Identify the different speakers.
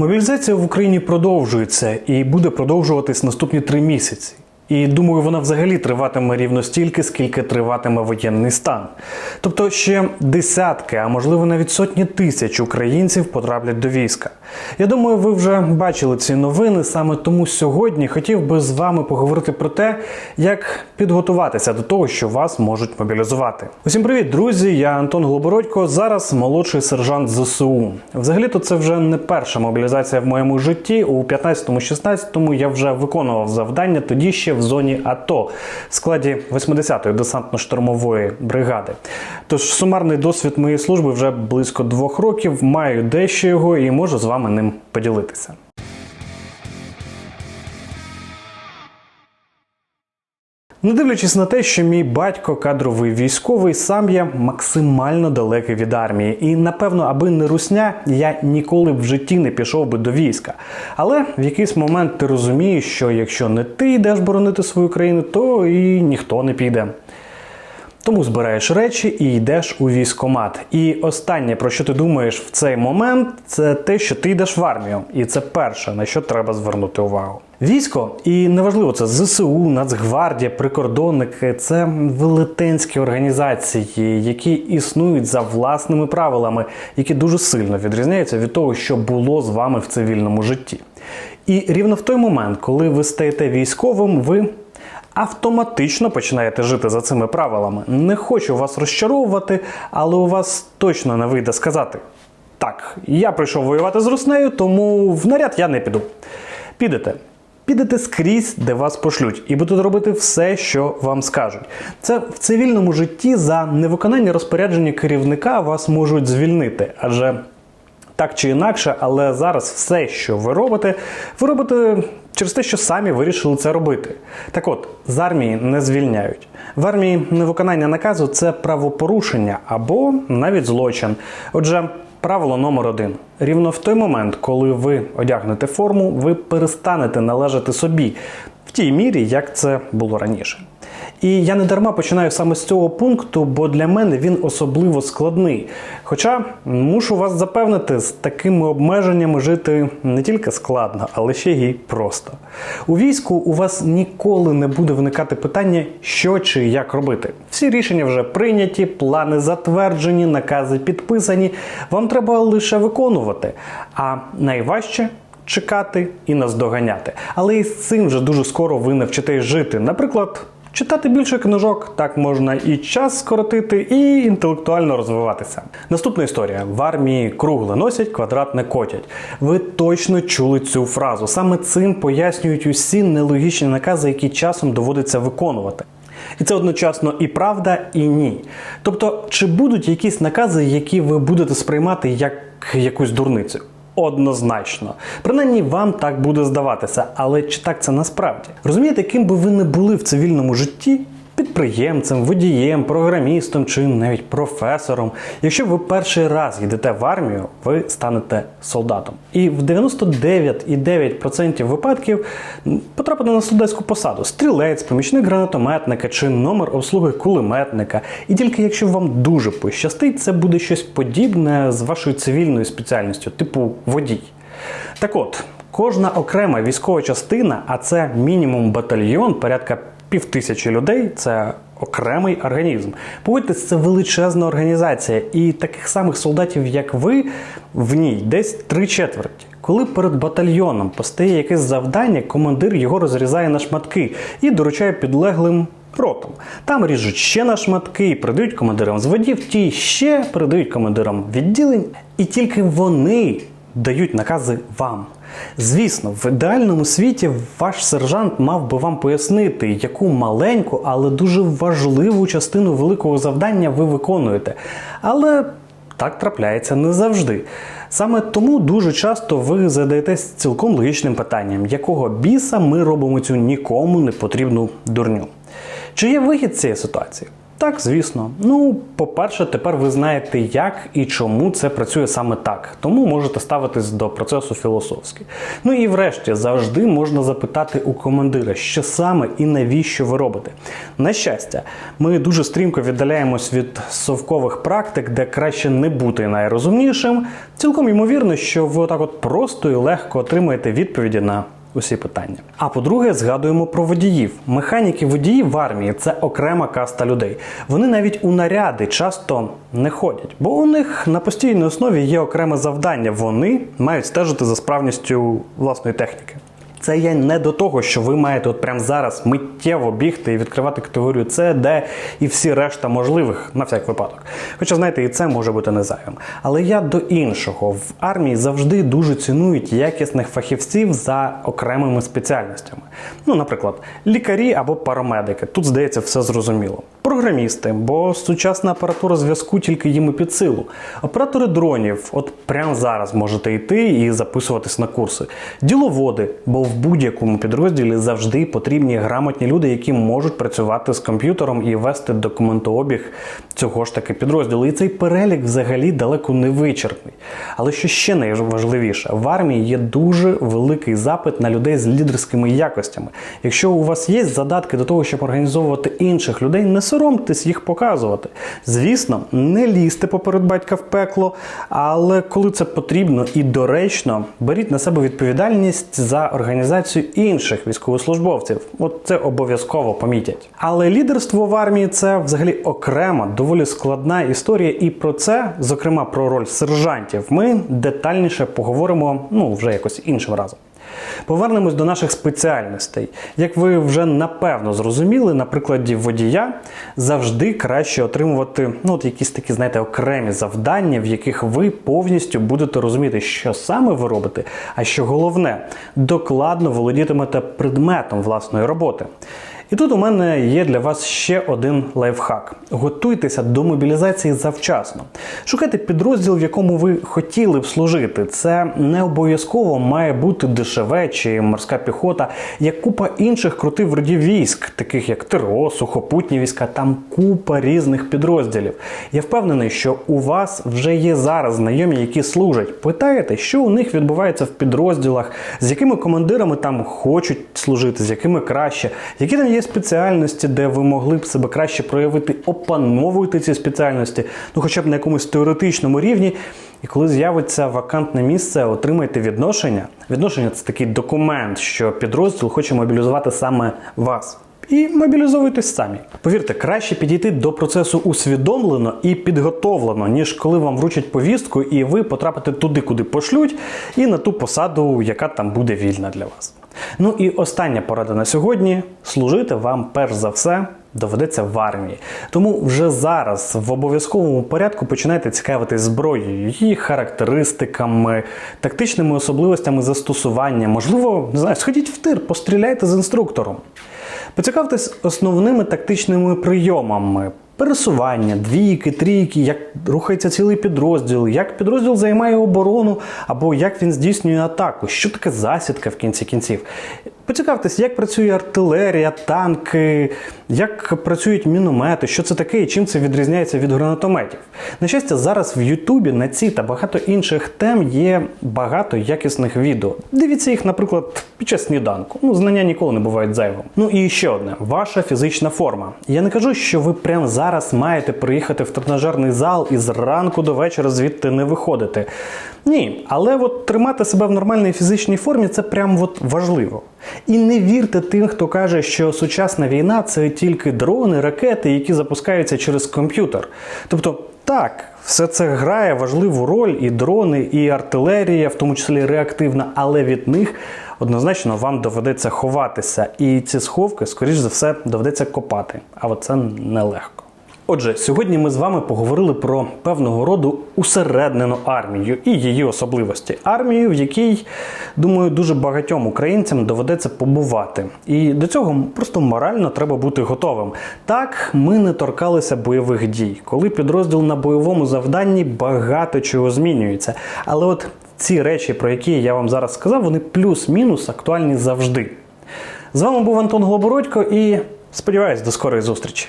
Speaker 1: Мобілізація в Україні продовжується і буде продовжуватись наступні три місяці. І думаю, вона взагалі триватиме рівно стільки, скільки триватиме воєнний стан. Тобто ще десятки, а можливо навіть сотні тисяч українців потраплять до війська. Я думаю, ви вже бачили ці новини. Саме тому сьогодні хотів би з вами поговорити про те, як підготуватися до того, що вас можуть мобілізувати. Усім привіт, друзі! Я Антон Глобородько. Зараз молодший сержант ЗСУ. Взагалі-то це вже не перша мобілізація в моєму житті. У 15-16 я вже виконував завдання тоді ще в зоні АТО в складі 80-ї десантно-штурмової бригади. Тож сумарний досвід моєї служби вже близько двох років. Маю дещо його і можу з вами ним поділитися. Не дивлячись на те, що мій батько кадровий військовий, сам я максимально далекий від армії, і напевно, аби не русня, я ніколи в житті не пішов би до війська. Але в якийсь момент ти розумієш, що якщо не ти йдеш боронити свою країну, то і ніхто не піде. Тому збираєш речі і йдеш у військкомат. І останнє, про що ти думаєш в цей момент, це те, що ти йдеш в армію. І це перше, на що треба звернути увагу. Військо, і неважливо, це ЗСУ, Нацгвардія, прикордонники це велетенські організації, які існують за власними правилами, які дуже сильно відрізняються від того, що було з вами в цивільному житті. І рівно в той момент, коли ви стаєте військовим, ви автоматично починаєте жити за цими правилами. Не хочу вас розчаровувати, але у вас точно не вийде сказати: так, я прийшов воювати з Руснею, тому в наряд я не піду. Підете. Підете скрізь, де вас пошлють, і будете робити все, що вам скажуть. Це в цивільному житті за невиконання розпорядження керівника вас можуть звільнити, адже так чи інакше, але зараз все, що ви робите, ви робите через те, що самі вирішили це робити. Так от, з армії не звільняють. В армії невиконання наказу це правопорушення або навіть злочин. Отже, правило номер один: рівно в той момент, коли ви одягнете форму, ви перестанете належати собі тій мірі, як це було раніше. І я не дарма починаю саме з цього пункту, бо для мене він особливо складний. Хоча мушу вас запевнити, з такими обмеженнями жити не тільки складно, але ще й просто. У війську у вас ніколи не буде виникати питання, що чи як робити. Всі рішення вже прийняті, плани затверджені, накази підписані. Вам треба лише виконувати. А найважче чекати і наздоганяти. Але і з цим вже дуже скоро ви навчитесь жити. Наприклад. Читати більше книжок так можна і час скоротити, і інтелектуально розвиватися. Наступна історія: в армії кругле носять, квадратне котять. Ви точно чули цю фразу. Саме цим пояснюють усі нелогічні накази, які часом доводиться виконувати. І це одночасно і правда, і ні. Тобто, чи будуть якісь накази, які ви будете сприймати як якусь дурницю? Однозначно, принаймні вам так буде здаватися, але чи так це насправді? Розумієте, ким би ви не були в цивільному житті? Підприємцем, водієм, програмістом чи навіть професором. Якщо ви перший раз йдете в армію, ви станете солдатом. І в 99,9% випадків потрапите на солдатську посаду: стрілець, помічник гранатометника чи номер обслуги кулеметника. І тільки якщо вам дуже пощастить, це буде щось подібне з вашою цивільною спеціальністю, типу водій. Так от, кожна окрема військова частина, а це мінімум батальйон, порядка півтисячі людей це окремий організм. Погодьтесь, це величезна організація, і таких самих солдатів, як ви, в ній десь три четверті. Коли перед батальйоном постає якесь завдання, командир його розрізає на шматки і доручає підлеглим. Ротом. Там ріжуть ще на шматки, передають командирам зводів, ті ще передають командирам відділень, і тільки вони дають накази вам. Звісно, в ідеальному світі ваш сержант мав би вам пояснити, яку маленьку, але дуже важливу частину великого завдання ви виконуєте. Але так трапляється не завжди. Саме тому дуже часто ви задаєтесь цілком логічним питанням, якого біса ми робимо цю нікому не потрібну дурню. Чи є вихід з цієї ситуації? Так, звісно. Ну, по-перше, тепер ви знаєте, як і чому це працює саме так. Тому можете ставитись до процесу філософськи. Ну і врешті завжди можна запитати у командира, що саме і навіщо ви робите. На щастя, ми дуже стрімко віддаляємось від совкових практик, де краще не бути найрозумнішим. Цілком ймовірно, що ви отак от просто і легко отримаєте відповіді на усі питання. А по-друге, згадуємо про водіїв. Механіки водії в армії це окрема каста людей. Вони навіть у наряди часто не ходять, бо у них на постійній основі є окреме завдання. Вони мають стежити за справністю власної техніки. Це є не до того, що ви маєте от прямо зараз миттєво бігти і відкривати категорію С, Д і всі решта можливих на всяк випадок. Хоча, знаєте, і це може бути не зайвим. Але я до іншого в армії завжди дуже цінують якісних фахівців за окремими спеціальностями. Ну, наприклад, лікарі або парамедики. Тут здається все зрозуміло. Програмісти, бо сучасна апаратура зв'язку тільки їм і під силу. Оператори дронів, от прямо зараз можете йти і записуватись на курси. Діловоди, бо в будь-якому підрозділі завжди потрібні грамотні люди, які можуть працювати з комп'ютером і вести документообіг цього ж таки підрозділу. І цей перелік взагалі далеко не вичерпний. Але що ще найважливіше, в армії є дуже великий запит на людей з лідерськими якостями. Якщо у вас є задатки до того, щоб організовувати інших людей, не соромтесь їх показувати. Звісно, не лізьте поперед батька в пекло, але коли це потрібно і доречно, беріть на себе відповідальність за організацію інших військовослужбовців. От це обов'язково помітять. Але лідерство в армії це взагалі окрема, доволі складна історія, і про це, зокрема про роль сержантів, ми детальніше поговоримо ну вже якось іншим разом. Повернемось до наших спеціальностей. Як ви вже напевно зрозуміли, на прикладі водія завжди краще отримувати ну, от якісь такі, знаєте, окремі завдання, в яких ви повністю будете розуміти, що саме ви робите, а що головне, докладно володітимете предметом власної роботи. І тут у мене є для вас ще один лайфхак: готуйтеся до мобілізації завчасно. Шукайте підрозділ, в якому ви хотіли б служити. Це не обов'язково має бути ДШВ чи морська піхота, як купа інших крутих родів військ, таких як ТРО, сухопутні війська, там купа різних підрозділів. Я впевнений, що у вас вже є зараз знайомі, які служать. Питаєте, що у них відбувається в підрозділах, з якими командирами там хочуть служити, з якими краще, які там є спеціальності, де ви могли б себе краще проявити, опановуйте ці спеціальності, ну хоча б на якомусь теоретичному рівні. І коли з'явиться вакантне місце, отримайте відношення. Відношення це такий документ, що підрозділ хоче мобілізувати саме вас. І мобілізовуйтесь самі. Повірте, краще підійти до процесу усвідомлено і підготовлено, ніж коли вам вручать повістку, і ви потрапите туди, куди пошлють, і на ту посаду, яка там буде вільна для вас. Ну і остання порада на сьогодні: служити вам перш за все. Доведеться в армії. Тому вже зараз в обов'язковому порядку починайте цікавитись зброєю, її характеристиками, тактичними особливостями застосування. Можливо, не знаю, сходіть в тир, постріляйте з інструктором. Поцікавтесь основними тактичними прийомами. Пересування, двійки, трійки, як рухається цілий підрозділ, як підрозділ займає оборону, або як він здійснює атаку, що таке засідка в кінці кінців. Поцікавтесь, як працює артилерія, танки, як працюють міномети, що це таке і чим це відрізняється від гранатометів. На щастя, зараз в Ютубі на ці та багато інших тем є багато якісних відео. Дивіться їх, наприклад, під час сніданку. Ну, знання ніколи не бувають зайвим. Ну і ще одне: ваша фізична форма. Я не кажу, що ви прямо зараз маєте приїхати в тренажерний зал і зранку до вечора звідти не виходити. Ні, але от тримати себе в нормальній фізичній формі це прям от важливо. І не вірте тим, хто каже, що сучасна війна це тільки дрони, ракети, які запускаються через комп'ютер. Тобто, так, все це грає важливу роль, і дрони, і артилерія, в тому числі реактивна, але від них однозначно вам доведеться ховатися. І ці сховки, скоріш за все, доведеться копати. А от це нелегко. Отже, сьогодні ми з вами поговорили про певного роду усереднену армію і її особливості. Армію, в якій, думаю, дуже багатьом українцям доведеться побувати. І до цього просто морально треба бути готовим. Так, ми не торкалися бойових дій. Коли підрозділ на бойовому завданні багато чого змінюється. Але от ці речі, про які я вам зараз сказав, вони плюс-мінус актуальні завжди. З вами був Антон Глобородько і сподіваюсь, до скорої зустрічі.